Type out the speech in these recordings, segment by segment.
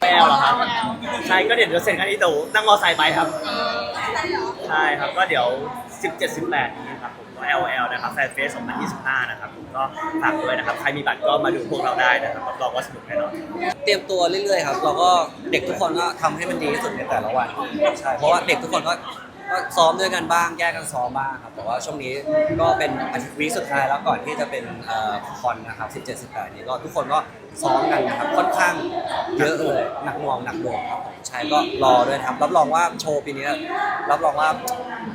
แอลเหรอครับใช่ก็เดี๋ยวจะเซ็นกันที่ตู่นั่งมอไซค์ไปครับใช่ครับก็เดี๋ยว 17 18นี้ครับผมก็ LL นะครับแฟนเฟส2025 นะครับผมก็ฝากด้วยนะครับ ใครมีบัตรก็มาดูพวกเราได้นะครับรับรองว่าสนุกแน่นอนเตรียมตัวเรื่อยๆครับเราก็เด็กทุกคนก็ทำให้มันดีที่สุดในแต่ละวันใช่เพราะว่าเด็กทุกคนก็ ก็ซ้อมด้วยกันบ้างแยกกันซ้อมบ้างครับแต่ว่าช่วงนี้ก็เป็นอาทิตย์วีคสุดท้ายแล้วก่อนที่จะเป็นเอ่อคอนนะครับ17 18นี้ก็ทุกคนก็ซ้อมกันนะครับค่อนข้างเยอะเลยหนักหน่วงหนักหน่วงครับผมใช่ก็รอด้วยนะครับรับรองว่าโชว์ปีนี้รับรองว่า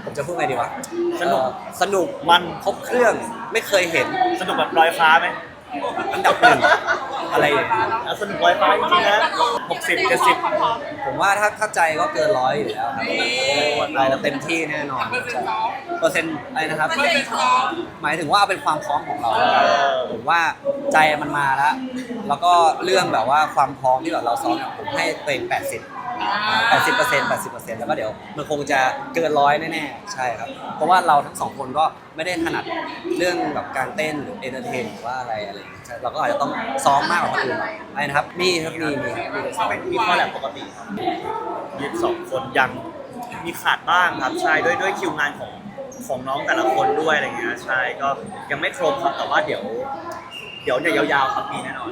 ผมจะพูดไงดีวะสนุก เอ่อสนุกมันครบเครื่องไม่เคยเห็นสนุกแบบลอยฟ้าไหมอันดับหนึ่ง อะไรอย่างเงี้ยอะสนุกลอยฟ้าจริงๆนะ60 70ผมว่าถ้าถ้าใจก็เกินร้อยอยู่แล้วครับเราเต็มที่แน่นอนใช่เปอร์เซ็นต์อะไรนะครับ หมายถึงว่าเอาเป็นความพร้อมของเราผมว่าใจมันมาแล้ว แล้วก็เรื่องแบบว่าความพร้อมที่แบบเราซ้อมเนี่ยผมให้ตัวเอง80 80เปอร์เซ็นต์80เปอร์เซ็นต์แล้วก็เดี๋ยวมันคงจะเกินร้อยแน่ๆ ใช่ครับ เพราะว่าเราทั้งสองคนก็ ไม่ได้ถนัดเรื่องแบบการเต้นหรือเอนเตอร์เทนหรือว่าอะไรอะไรอย่างเงี้ยเราก็อาจจะต้องซ้อมมากกว่าคนอื่นหน่อยอะไรนะครับมีครับมีมีมีเป็นมีข้อแหลมปกติครับยี่สิบสองคนยังมีขาดบ้างครับใช่ด้วยด้วยคิวงานของของน้องแต่ละคนด้วยอะไรเงี้ยใช่ก็ยังไม่ครบครับแต่ว่าเดี๋ยว เดี๋ยวเนี่ยยาวๆครับมีแน่นอน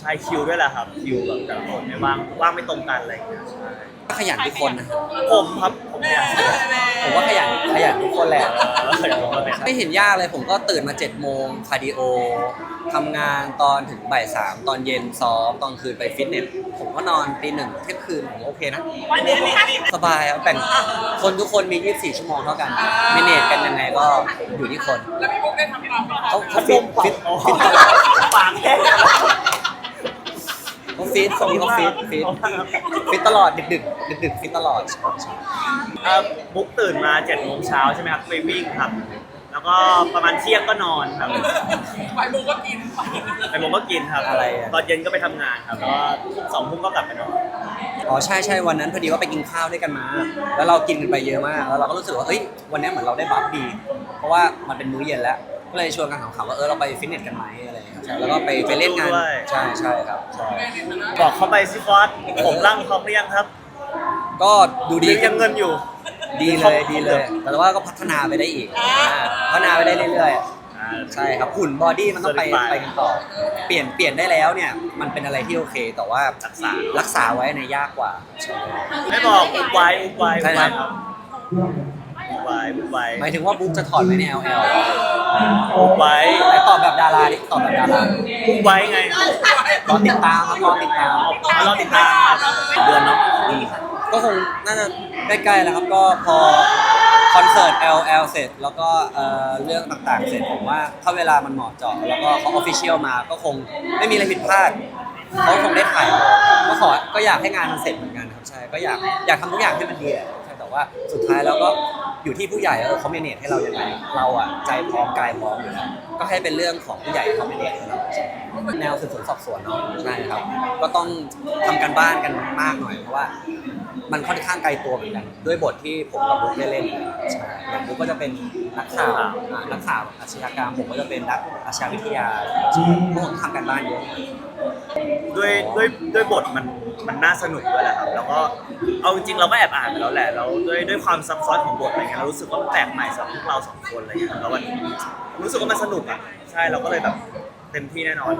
ใช่คิวด้วยแหละครับคิวแบบแต่ละคนเนี่ว่างว่างไม่ตรงกันอะไรเงี้ยใช่ขยันทุกคนนะผมครับผมอยากผมว่าขยันขยันทุกคนแหละ เอออยากบอกว่าเนี่ยไม่เห็นยากเลยผมก็ตื่นมา7จ็ดโมงคาร์ดิโอทำงานตอนถึงบ่ายสามตอนเย็นซ้อมตอนคืนไปฟิตเนส ผมก็นอนตีหนึ่งเที่ยงคืนผมโอเคนะสบายครับแบ่งคนทุกคนมี 24 ชั่วโมงเท่ากันมิเนตกันยังไงก็อยู่ที่คนแล้วพี่บุ๊กได้ทำตามป่ะเขาพัเขาดลฟิตมเป่าฟิตอ๋อฟิตตลอดปากแห้งเขาฟิตเขามีเขาฟิตฟิตฟิตตลอดดึกดึกดึกดึกๆฟิตตลอด ครับบุ๊กตื่นมา7จ็ดโมงเช้าใช่ไหมครับไปวิ่งครับ แล้วก็ประมาณเที่ยงก็นอนครับไปบุ๊กก็กินไปไปผมก็กินครับอะไรอะ ตอนเย็นก็ไปทำงานครับแล้วก็ทุ่มสองทุ่มก็กลับไปนอน อ๋อใช่ใช่วันนั้นพอดีว่าไปกินข้าวด้วยกันมา แล้วเรากินกันไปเยอะมาก แล้วเราก็รู้สึกว่าเฮ้ยวันนี้เหมือนเราได้บัฟดี เพราะว่ามันเป็นมื้อเย็นแล้ว ก็เลยชวนกันขำๆว่าเออเราไปฟิตเนสกันไหมอะไรอย่างเงี้ยใช่แล้วก็ไปไปเล่นงานใช่ใช่ครับใช่บอกเขาไปสิฟอสผมร่างพร้อมหรือยังครับก็ดูหดีรือยังเงินอยู่ ดีเลยดีเลย แต่ว่าก็พัฒนาไปได้อีกอ่าพัฒนาไปได้เรื่อยๆอ่าใช่ครับหุ่นบอดี้มันต้องไป Certified ไปกันต่อ เปลี่ยนเปลี่ยนได้แล้วเนี่ย มันเป็นอะไรที่โอเค แต่ว่ารักษา รักษาไว้ในยยากกว่า ไม่บอกอุบไว้อุบไว้อุใช่บครัไว้บครับ อุบไว้อุบไว้หมายถึงว่าบุ๊กจะถอดไว้ใน LL อุบไว้แต่ตอบแบบดาราดิตอบแบบดาราอุบไว้ไงรอติดตามครับรอติดตาม เอาเราติดตามครับ เดือนเนาะ ก็คงน่าจะใกล้ๆแล้วครับก็พอคอนเสิร์ต LL เสร็จ แล้วก็เอ่อเรื่องต่างๆ เสร็จผมว่าถ้าเวลามันเหมาะเจาะแล้วก็เขาออฟฟิเชียลมาก็คงไม่มีอะไรผิดพลาดเขาคงได้ถ่ายก็ขอก็อยากให้งานมันเสร็จเหมือนกันครับใช่ก็อยากอยากทำทุกอย่างให้มันดีแหละ ว่าสุดท้ายแล้วก็อยู่ที่ผู้ใหญ่ว่าเขาเมเนจให้เรายังไงเราอะใจพร้อมกายพร้อมอยู่แล้วก็ให้เป็นเรื่องของผู้ใหญ่เขาเมเนจให้เราใช่แนวสืบสวนสอบสวนเนาะใช่ครับ ก็ต้องทำกันบ้านกันมากหน่อยเพราะว่ามันค่อนข้างไกลตัวเหมือนกันด้วยบทที่ผมกับบุ๊กได้เล่นใช่อย่างบุ๊กก็จะเป็นนักข่าวอ่านักข่าวอาชญากรรมผมก็จะเป็นนักอาชญาวิทยาพวกผมทำกันบ้านเยอะด้วยด้วยด้วยบทมัน มันน่าสนุกด้วยแหละครับแล้วก็เอาจริงๆเราก็แอบอ่านไปแล้วแหละแล้วด้วยด้วยความซับซ้อนของบทอะไรเงี้ยเรารู้สึกว่ามันแปลกใหม่สำหรับพวกเราสองคนอะไรเงี้ยแล้วมันรู้สึกว่ามันสนุกอะใช่เราก็เลยแบบเต็มที่แน่นอน